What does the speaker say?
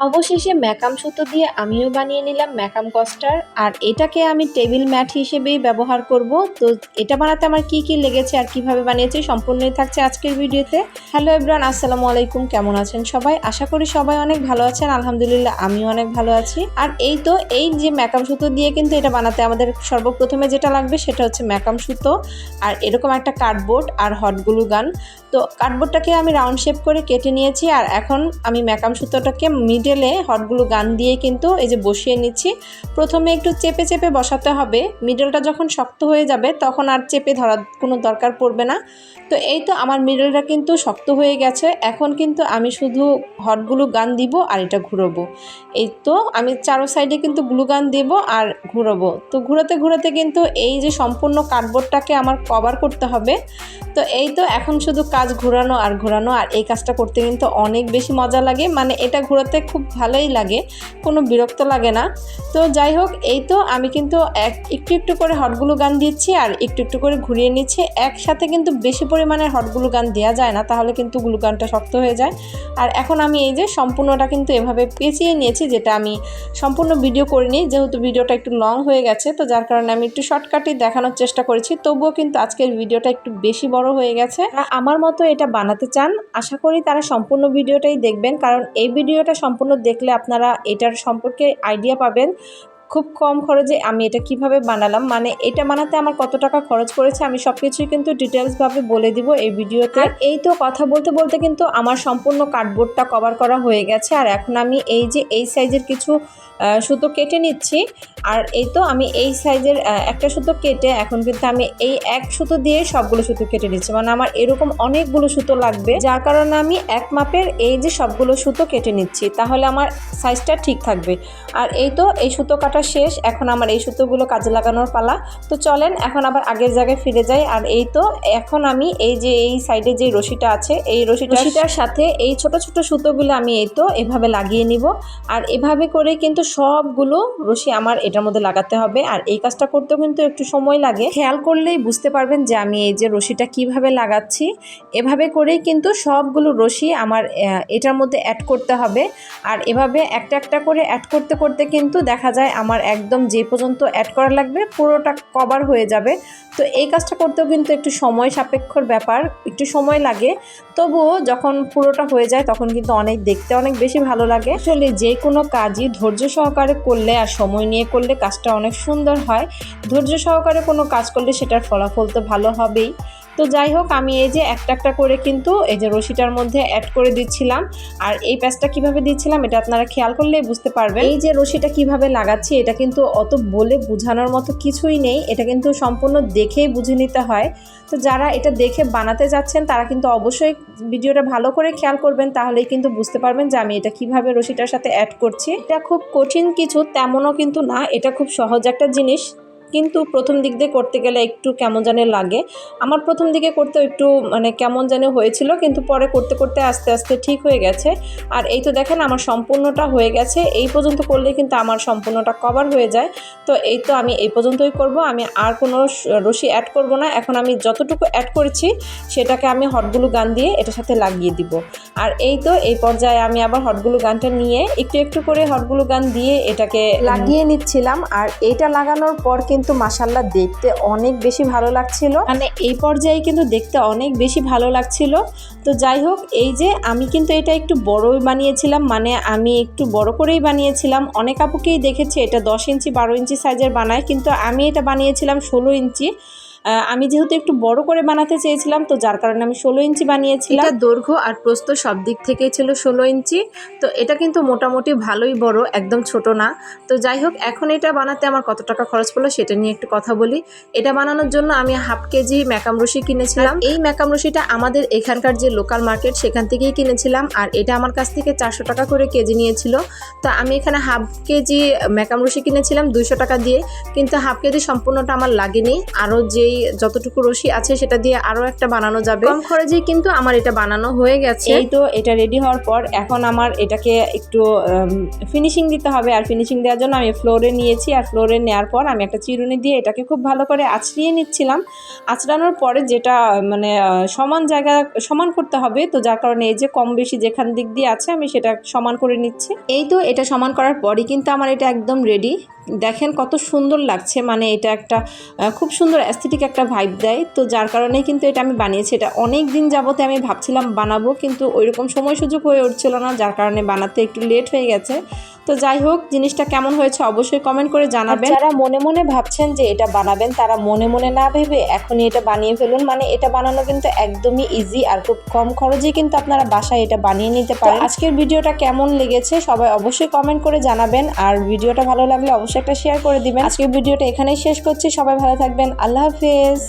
অবশেষে ম্যাকাম সুতো দিয়ে আমিও বানিয়ে নিলাম ম্যাকাম কস্টার। আর এটাকে আমি টেবিল ম্যাট হিসেবেই ব্যবহার করব। তো এটা বানাতে আমার কি কি লেগেছে আর কীভাবে বানিয়েছি সম্পূর্ণই থাকছে আজকের ভিডিওতে। হ্যালো এভরান আসসালামু আলাইকুম। কেমন আছেন সবাই? আশা করি সবাই অনেক ভালো আছেন। আলহামদুলিল্লাহ, আমিও অনেক ভালো আছি। আর এই তো, এই যে ম্যাকাম সুতো দিয়ে কিন্তু এটা বানাতে আমাদের সর্বপ্রথমে যেটা লাগবে সেটা হচ্ছে ম্যাকাম সুতো। আর এরকম একটা কার্ডবোর্ড আর হট গ্লু গান। তো কার্ডবোর্ডটাকে আমি রাউন্ড শেপ করে কেটে নিয়েছি। আর এখন আমি ম্যাকাম সুতোটাকে মিডলে হটগুলো গান দিয়ে কিন্তু এই যে বসিয়ে নিচ্ছি। প্রথমে একটু চেপে চেপে বসাতে হবে। মিডলটা যখন শক্ত হয়ে যাবে তখন আর চেপে ধরার কোনো দরকার পড়বে না। তো এই তো আমার মিডলটা কিন্তু শক্ত হয়ে গেছে। এখন কিন্তু আমি শুধু হটগুলো গান দিব আর এটা ঘুরবো। এই তো আমি চারো সাইডে কিন্তু গ্লু গান দেবো আর ঘুরবো। তো ঘুরাতে ঘুরাতে কিন্তু এই যে সম্পূর্ণ কার্ডবোর্ডটাকে আমার কভার করতে হবে। তো এই তো এখন শুধু কাজ ঘোরানো আর ঘোরানো। আর এই কাজটা করতে কিন্তু অনেক বেশি মজা লাগে। মানে এটা ঘোরাতে খুব ভালোই লাগে, কোনো বিরক্ত লাগে না। তো যাই হোক, এই তো আমি কিন্তু এক, একটু একটু করে হটগুলো গান দিচ্ছি আর একটু একটু করে ঘুরিয়ে নিচ্ছি। একসাথে কিন্তু বেশি পরিমাণে হটগুলো গান দেওয়া যায় না, তাহলে কিন্তু গ্লু গানটা শক্ত হয়ে যায়। আর এখন আমি এই যে সম্পূর্ণটা কিন্তু এভাবে পেঁচিয়ে নিয়েছি, যেটা আমি সম্পূর্ণ ভিডিও করিনি, যেহেতু ভিডিওটা একটু লং হয়ে গেছে, তো যার কারণে আমি একটু শর্টকাটে দেখানোর চেষ্টা করেছি। তবুও কিন্তু আজকের ভিডিওটা একটু বেশি বড় হয়ে গেছে। আমার মতো এটা বানাতে চান, আশা করি তারা সম্পূর্ণ ভিডিওটাই দেখবেন, কারণ এই ভিডিওটা সম্পূর্ণ দেখলে আপনারা এটার সম্পর্কে আইডিয়া পাবেন। খুব কম খরচে আমি এটা কীভাবে বানালাম? মানে এটা বানাতে আমার কত টাকা খরচ করেছে আমি সব কিছুই কিন্তু ডিটেলসভাবে বলে দিব এই ভিডিওতে। আর এই তো কথা বলতে বলতে কিন্তু আমার সম্পূর্ণ কার্ডবোর্ডটা কভার করা হয়ে গেছে। আর এখন আমি এই যে এই সাইজের কিছু সুতো কেটে নিচ্ছি। আর এই তো আমি এই সাইজের একটা সুতো কেটে এখন কিন্তু আমি এই এক সুতো দিয়ে সবগুলো সুতো কেটে নিচ্ছি। মানে আমার এরকম অনেকগুলো সুতো লাগবে। যার কারণে আমি এক মাপের এই যে সবগুলো সুতো কেটে নিচ্ছি। তাহলে আমার সাইজটা ঠিক থাকবে। আর এই তো এই সুতো কাটা শেষ এখন আমার এই সুতোগুলো কাজে লাগানোর পালা। তো চলেন এখন আবার আগের জায়গায় ফিরে যাই। আর এই তো এখন আমি এই যে এই সাইডে যে রশিটা আছে এই রশিটা রশিটার সাথে এই ছোট ছোট সুতোগুলো আমি এই তো এভাবে লাগিয়ে নিব। আর এভাবে করে কিন্তু সবগুলো রশি আমার এটার মধ্যে লাগাতে হবে। আর এই কাজটা করতেও কিন্তু একটু সময় লাগে। খেয়াল করলেই বুঝতে পারবেন যে আমি এই যে রশিটা কীভাবে লাগাচ্ছি। এভাবে করেই কিন্তু সবগুলো রশি আমার এটার মধ্যে অ্যাড করতে হবে। আর এভাবে একটা একটা করে অ্যাড করতে করতে কিন্তু দেখা যায় আমার একদম যে পর্যন্ত অ্যাড করা লাগবে, পুরোটা কভার হয়ে যাবে। তো এই কাজটা করতেও কিন্তু একটু সময় সাপেক্ষর ব্যাপার, একটু সময় লাগে। তবুও যখন পুরোটা হয়ে যায়, তখন কিন্তু অনেক দেখতে অনেক বেশি ভালো লাগে। আসলে যে কোনো কাজই ধৈর্য সহকারে করলে আর সময় নিয়ে করলে কাজটা অনেক সুন্দর হয়। ধৈর্য সহকারে কোনো কাজ করলে সেটার ফলাফল তো ভালো হবেই। তো যাই হোক, আমি এই যে একটা একটা করে কিন্তু এই যে রশিটার মধ্যে অ্যাড করে দিচ্ছিলাম। আর এই প্যাচটা কীভাবে দিচ্ছিলাম, এটা আপনারা খেয়াল করলেই বুঝতে পারবেন। এই যে রশিটা কীভাবে লাগাচ্ছি, এটা কিন্তু অত বলে বোঝানোর মতো কিছুই নেই। এটা কিন্তু সম্পূর্ণ দেখেই বুঝে নিতে হয়। তো যারা এটা দেখে বানাতে যাচ্ছেন, তারা কিন্তু অবশ্যই ভিডিওটা ভালো করে খেয়াল করবেন, তাহলেই কিন্তু বুঝতে পারবেন যে আমি এটা কীভাবে রশিটার সাথে অ্যাড করছি। এটা খুব কঠিন কিছু, তেমনও কিন্তু না। এটা খুব সহজ একটা জিনিস। কিন্তু প্রথম দিক দিয়ে করতে গেলে একটু কেমন জানে লাগে। আমার প্রথম দিকে করতে একটু মানে কেমন জানে হয়েছিল, কিন্তু পরে করতে করতে আস্তে আস্তে ঠিক হয়ে গেছে। আর এই তো দেখেন আমার সম্পূর্ণটা হয়ে গেছে। এই পর্যন্ত করলে কিন্তু আমার সম্পূর্ণটা কভার হয়ে যায়। তো এই তো আমি এই পর্যন্তই করব। আমি আর কোনো রশি অ্যাড করব না। এখন আমি যতটুকু অ্যাড করেছি, সেটাকে আমি হটগুলো গান দিয়ে এটার সাথে লাগিয়ে দিব। আর এই তো এই পর্যায়ে আমি আবার হটগুলো গানটা নিয়ে একটু একটু করে হটগুলো গান দিয়ে এটাকে লাগিয়ে নিচ্ছিলাম। আর এটা লাগানোর পর কিন্তু মাসাল্লাহ দেখতে অনেক বেশি ভালো লাগছিল। মানে এই পর্যায়ে কিন্তু দেখতে অনেক বেশি ভালো লাগছিল। তো যাই হোক, এই যে আমি কিন্তু এটা একটু বড়ই বানিয়েছিলাম মানে আমি একটু বড় করেই বানিয়েছিলাম। অনেক আপুকেই দেখেছি, এটা দশ ইঞ্চি, বারো ইঞ্চি সাইজের বানায়, কিন্তু আমি এটা বানিয়েছিলাম ষোলো ইঞ্চি। আমি যেহেতু একটু বড় করে বানাতে চেয়েছিলাম তো যার কারণে আমি ষোলো ইঞ্চি বানিয়েছিলাম। এটা দৈর্ঘ্য আর প্রস্থ সব দিক থেকেই ছিল ষোলো ইঞ্চি তো এটা কিন্তু মোটামুটি ভালোই বড় একদম ছোট না। তো যাই হোক এখন এটা বানাতে আমার কত টাকা খরচ পড়ল সেটা নিয়ে একটু কথা বলি। এটা বানানোর জন্য আমি হাফ কেজি ম্যাকাম রশি কিনেছিলাম। এই ম্যাকাম রশিটা আমাদের এখানকার যে লোকাল মার্কেট সেখান থেকেই কিনেছিলাম আর এটা আমার কাছ থেকে চারশো টাকা করে কেজি নিয়েছিল। তো আমি এখানে হাফ কেজি ম্যাকাম রশি কিনেছিলাম দুইশো টাকা দিয়ে কিন্তু হাফ কেজি সম্পূর্ণটা আমার লাগেনি। আরও যেই যেই যতটুকু রশি আছে সেটা দিয়ে আরও একটা বানানো যাবে। কম খরচে কিন্তু আমার এটা বানানো হয়ে গেছে। এই তো এটা রেডি হওয়ার পর এখন আমার এটাকে একটু ফিনিশিং দিতে হবে। আর ফিনিশিং দেওয়ার জন্য আমি ফ্লোরে নিয়েছি। আর ফ্লোরে নেওয়ার পর আমি একটা চিরুনি দিয়ে এটাকে খুব ভালো করে আছড়িয়ে নিচ্ছিলাম। আঁচড়ানোর পরে যেটা মানে সমান জায়গা সমান করতে হবে তো যার কারণে এই যে কম বেশি যেখান দিক দিয়ে আছে আমি সেটা সমান করে নিচ্ছি। এই তো এটা সমান করার পরই কিন্তু আমার এটা একদম রেডি দেখেন কত সুন্দর লাগছে মানে এটা একটা খুব সুন্দর অ্যাস্থেটিক একটা ভাইব দেয়। তো যার কারণে কিন্তু এটা আমি বানিয়েছি। এটা অনেক দিন যাবতে আমি ভাবছিলাম বানাবো, কিন্তু ওইরকম সময় সুযোগ হয়ে উঠছিল না, যার কারণে বানাতে একটু লেট হয়ে গেছে। তো যাই হোক জিনিসটা কেমন হয়েছে অবশ্যই কমেন্ট করে জানাবেন। যারা মনে মনে ভাবছেন যে এটা বানাবেন তারা মনে মনে না ভেবে এখনই এটা বানিয়ে ফেলুন। মানে এটা বানানো কিন্তু একদমই ইজি আর খুব কম খরচে কিন্তু আপনারা বাসায় এটা বানিয়ে নিতে পারেন। আজকের ভিডিওটা কেমন লেগেছে সবাই অবশ্যই কমেন্ট করে জানাবেন। আর ভিডিওটা ভালো লাগলে অবশ্যই একটা শেয়ার করে দিবেন। আজকের ভিডিওটা এখানেই শেষ করছি। সবাই ভালো থাকবেন। আল্লাহ হাফেজ।